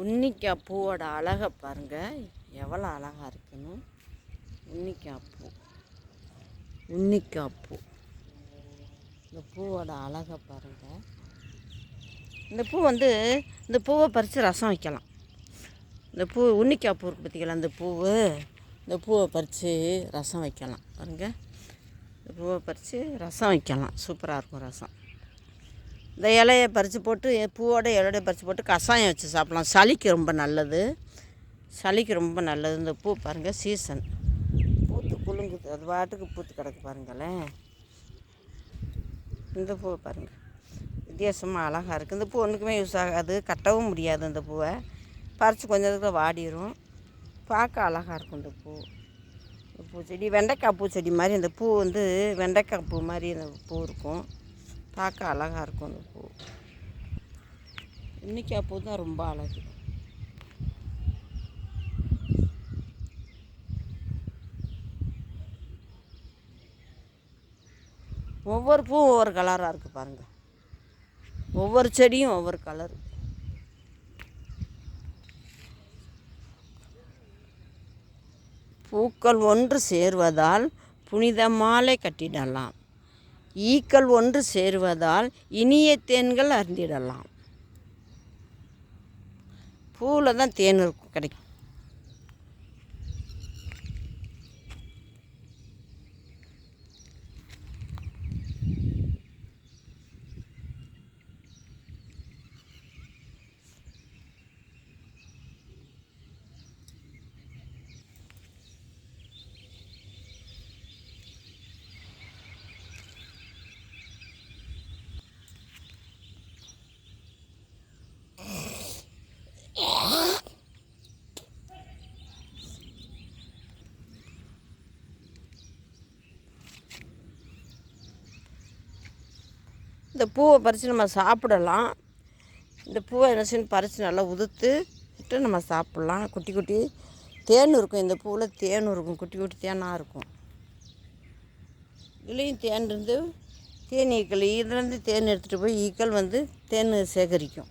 உன்னிக்காய் பூவோட அழகை பாருங்கள் எவ்வளோ அழகாக இருக்குன்னு. உன்னிக்காய் பூ. உன்னிக்காய் பூ. இந்த பூவோட அழகை பாருங்கள் இந்த பூ வந்து இந்த பூவை பறித்து ரசம் வைக்கலாம். இந்த பூ உன்னிக்காய் பூ இருக்கு பார்த்தீங்களா இந்த பூவு. இந்த பூவை பறித்து ரசம் வைக்கலாம். பாருங்கள் இந்த பூவை பறித்து ரசம் வைக்கலாம். சூப்பராக இருக்கும் ரசம். இந்த இலையை பறித்து போட்டு பூவோட இலையோட பறித்து போட்டு கஷாயம் வச்சு சாப்பிட்லாம். சளிக்கு ரொம்ப நல்லது. சளிக்கு ரொம்ப நல்லது. இந்த பூ பாருங்கள் சீசன் பூத்து குலுங்குது. அது பாட்டுக்கு பூத்து கிடக்கு பாருங்களேன். இந்த பூவை பாருங்கள் வித்தியாசமாக அழகாக இருக்குது இந்த பூ ஒன்றுக்குமே யூஸ் ஆகாது. கட்டவும் முடியாது இந்த பூவை. பறித்து கொஞ்ச வாடிடும் பார்க்க அழகாக இருக்கும் இந்த பூ. இந்த பூச்செடி வெண்டைக்காய் பூச்செடி மாதிரி இந்த பூ வந்து வெண்டைக்காய் பூ மாதிரி இந்த பூ இருக்கும். பார்க்க அழகாக இருக்கும் அந்த பூ. இன்றைக்கா பூ தான் ரொம்ப அழகு. ஒவ்வொரு பூவும் ஒவ்வொரு கலராக இருக்குது பாருங்கள் ஒவ்வொரு செடியும் ஒவ்வொரு கலர் பூக்கள் ஒன்று சேர்வதால் புனித மாலை கட்டிடலாம். ஈக்கள் ஒன்று சேருவதால் இனிய தேன்கள் அருந்திடலாம். பூவில் தான் தேன் கிடைக்கும். இந்த பூவை பறித்து நம்ம சாப்பிடலாம். இந்த பூவை என்ன செய்யணும்? பறித்து நல்லா உதுத்து விட்டு நம்ம சாப்பிட்லாம். குட்டி குட்டி தேன் இருக்கும். இந்த பூவில் தேன் இருக்கும். குட்டி குட்டி தேனாக இருக்கும். இதுலேயும் தேன் இருந்து தேன் ஈக்கள். இதுலேருந்து தேன் எடுத்துகிட்டு போய் ஈக்கள் வந்து தேன் சேகரிக்கும்.